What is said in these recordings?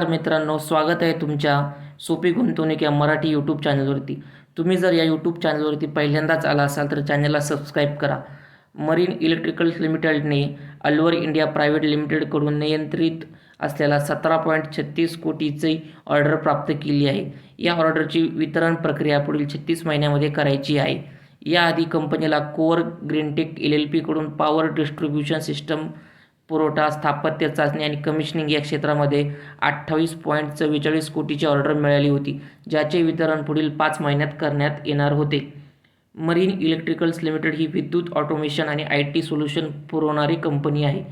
नमस्कार मित्रांनो स्वागत आहे तुमच्या सोपी गुंतवणूक या मराठी यूट्यूब चॅनलवरती तुम्ही जर या यूट्यूब चॅनलवरती पहिल्यांदाच आला असाल तर चॅनलला सबस्क्राईब करा. मरीन इलेक्ट्रिकल्स लिमिटेडने अल्वर इंडिया प्रायव्हेट लिमिटेडकडून नियंत्रित असलेला सतरा पॉईंट छत्तीस कोटीची ऑर्डर प्राप्त केली आहे. या ऑर्डरची वितरण प्रक्रिया पुढील छत्तीस महिन्यामध्ये करायची आहे. याआधी कंपनीला कोअर ग्रीनटेक एल एल पीकडून पॉवर डिस्ट्रीब्युशन सिस्टम पुरवठा स्थापत्य चाचणी आणि कमिशनिंग या क्षेत्रामध्ये अठ्ठावीस पॉईंट चव्वेचाळीस कोटीची ऑर्डर मिळाली होती ज्याचे वितरण पुढील पाच महिन्यात करण्यात येणार होते. मरीन इलेक्ट्रिकल्स लिमिटेड ही विद्युत ऑटोमेशन आणि आय टी सोल्युशन पुरवणारी कंपनी आहे.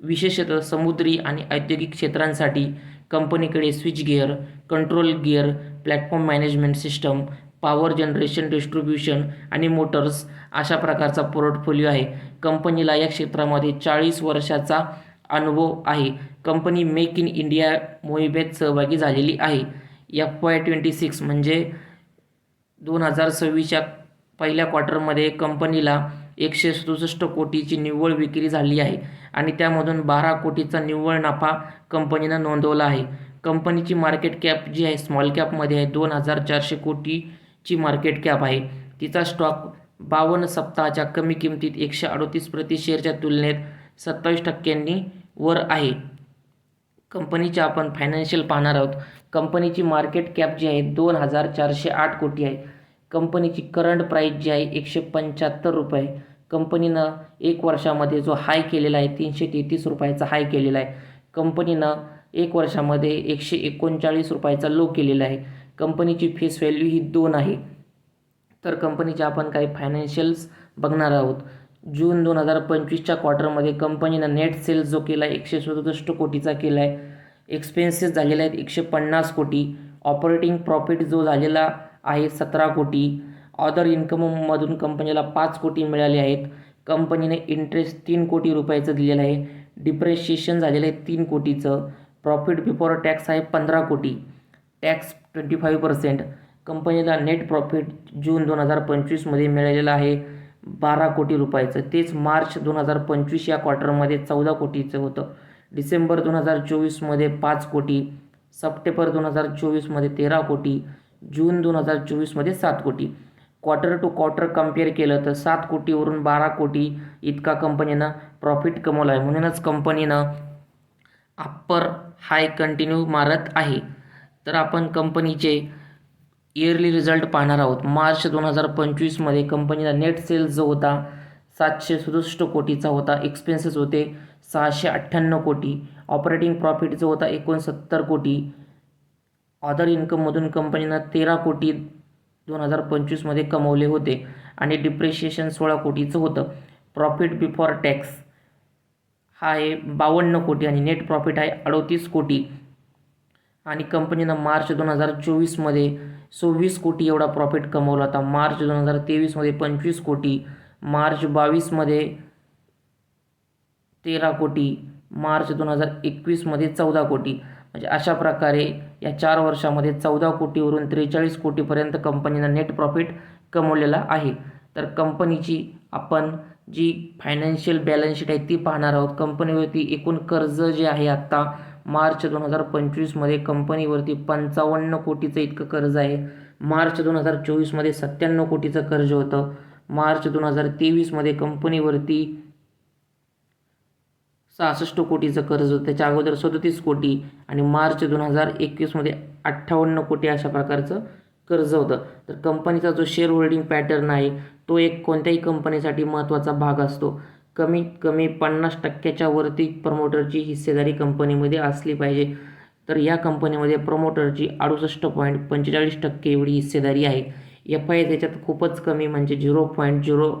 विशेषतः समुद्री आणि औद्योगिक क्षेत्रांसाठी कंपनीकडे switch gear control gear platform management system power generation distribution आणि मोटर्स अशा प्रकारचा पोर्टफोलिओ आहे. कंपनीला या क्षेत्रामध्ये चाळीस वर्षाचा अनुभव आहे. कंपनी मेक इन इंडिया मोहिमेत सहभागी झालेली आहे. एफ वाय ट्वेंटी सिक्स म्हणजे दोन हजार सव्वीसच्या पहिल्या क्वार्टरमध्ये कंपनीला एकशे सदुसष्ट कोटीची निव्वळ विक्री झाली आहे आणि त्यामधून बारा कोटीचा निव्वळ नफा कंपनीनं नोंदवला आहे. कंपनीची मार्केट कॅप जी आहे स्मॉल कॅपमध्ये आहे दोन हजार चारशे कोटी ची मार्केट कॅप आहे. तिचा स्टॉक बावन्न सप्ताहाच्या कमी किमतीत एकशे अडोतीस प्रति शेअरच्या तुलनेत सत्तावीस टक्क्यांनी वर आहे. कंपनीचे आपण फायनान्शियल पाहणार आहोत. कंपनीची मार्केट कॅप जी आहे दोन हजार चारशे आठ कोटी आहे. कंपनीची करंट प्राईस जी आहे एकशे पंच्याहत्तर रुपये कंपनीनं एक वर्षामध्ये जो हाय केलेला आहे तीनशे तेहतीस रुपयाचा हाय केलेला आहे. कंपनीनं एक वर्षामध्ये एकशे एकोणचाळीस रुपयाचा लो केलेला आहे. कंपनीची फेस व्हॅल्यू ही दोन आहे. तर कंपनीचे आपण काही फायनान्शियल्स बघणार आहोत. जून दोन हजार पंचवीसच्या क्वार्टरमध्ये कंपनीनं नेट सेल्स जो केला आहे एकशे सदुसष्ट कोटीचा केला आहे एक्सपेन्सेस झालेले आहेत एकशे पन्नास कोटी. ऑपरेटिंग प्रॉफिट जो झालेला आहे सतरा कोटी. ऑदर इन्कममधून कंपनीला पाच कोटी मिळाले आहेत. कंपनीने इंटरेस्ट तीन कोटी रुपयाचं दिलेलं आहे. डिप्रेशिएशन झालेलं आहे तीन कोटीचं. प्रॉफिट बिफोर टॅक्स आहे पंधरा कोटी. टॅक्स ट्वेंटी फाईव्ह पर्सेंट कंपनीला नेट प्रॉफिट जून दोन हजार पंचवीसमध्ये मिळालेलं आहे बारा कोटी रुपयाचं. तेच मार्च दोन हजार पंचवीस या क्वार्टरमध्ये चौदा कोटीचं होतं. डिसेंबर दोन हजार चोवीसमध्ये पाच कोटी. सप्टेंबर दोन हजार चोवीसमध्ये तेरा कोटी. जून दोन हजार चोवीसमध्ये सात कोटी. क्वार्टर टू क्वार्टर कंपेअर केलं तर सात कोटीवरून बारा कोटी इतका कंपनीनं प्रॉफिट कमवला आहे. म्हणूनच कंपनीनं अप्पर हाय कंटिन्यू मारत आहे. तर आपण कंपनीचे इयरली रिझल्ट पाहणार आहोत. मार्च दोन हजार पंचवीसमध्ये कंपनीला नेट सेल्स जो होता सातशे सदुसष्ट कोटीचा होता. एक्सपेन्सेस होते सहाशे अठ्ठ्याण्णव कोटी. ऑपरेटिंग प्रॉफिट जो होता एकोणसत्तर कोटी. अदर इन्कममधून कंपनीनं तेरा कोटी दोन हजार पंचवीसमध्ये कमवले होते. आणि डिप्रिशिएशन सोळा कोटीचं होतं. प्रॉफिट बिफॉर टॅक्स हा आहे बावन्न कोटी आणि नेट प्रॉफिट आहे अडोतीस कोटी. आणि कंपनीनं मार्च दोन हजार चोवीसमध्ये सव्वीस कोटी एवढा प्रॉफिट कमवला होता. मार्च दोन हजार तेवीसमध्ये पंचवीस कोटी मार्च बावीसमध्ये तेरा कोटी मार्च दोन हजार एकवीसमध्ये चौदा कोटी. म्हणजे अशा प्रकारे या चार वर्षामध्ये चौदा कोटीवरून त्रेचाळीस कोटीपर्यंत कंपनीनं नेट प्रॉफिट कमवलेला आहे. तर कंपनीची आपण जी फायनान्शियल बॅलन्स शीट आहे ती पाहणार आहोत. कंपनीवरती एकूण कर्ज जे आहे आत्ता मार्च दोन हजार पंचवीसमध्ये कंपनीवरती पंचावन्न कोटीचं इतकं कर्ज आहे. मार्च दोन हजार चोवीसमध्ये सत्त्याण्णव कोटीचं कर्ज होतं. मार्च दोन हजार तेवीसमध्ये कंपनीवरती सहासष्ट कोटीचं कर्ज होतं. त्याच्या अगोदर सदतीस कोटी आणि मार्च दोन हजार एकवीसमध्ये अठ्ठावन्न कोटी अशा प्रकारचं कर्ज होतं. तर कंपनीचा जो शेअर होल्डिंग पॅटर्न आहे तो एक कोणत्याही कंपनीसाठी महत्त्वाचा भाग असतो. कमीत कमी पन्नास टक्क्याच्या वरती प्रमोटरची हिस्सेदारी कंपनीमध्ये असली पाहिजे. तर या कंपनीमध्ये प्रमोटरची अडुसष्ट पॉईंट पंचेचाळीस टक्के एवढी हिस्सेदारी आहे. एफ आय त्याच्यात खूपच कमी म्हणजे zero point zero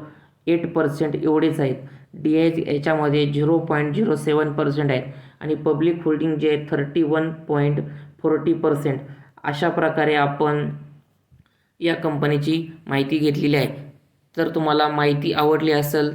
eight percent एवढेच आहेत. डी आय याच्यामध्ये zero point zero seven percent आहेत. आणि पब्लिक होल्डिंग जे आहे thirty one point forty percent अशा प्रकारे आपण या कंपनीची माहिती घेतलेली आहे. तर तुम्हाला माहिती आवडली असेल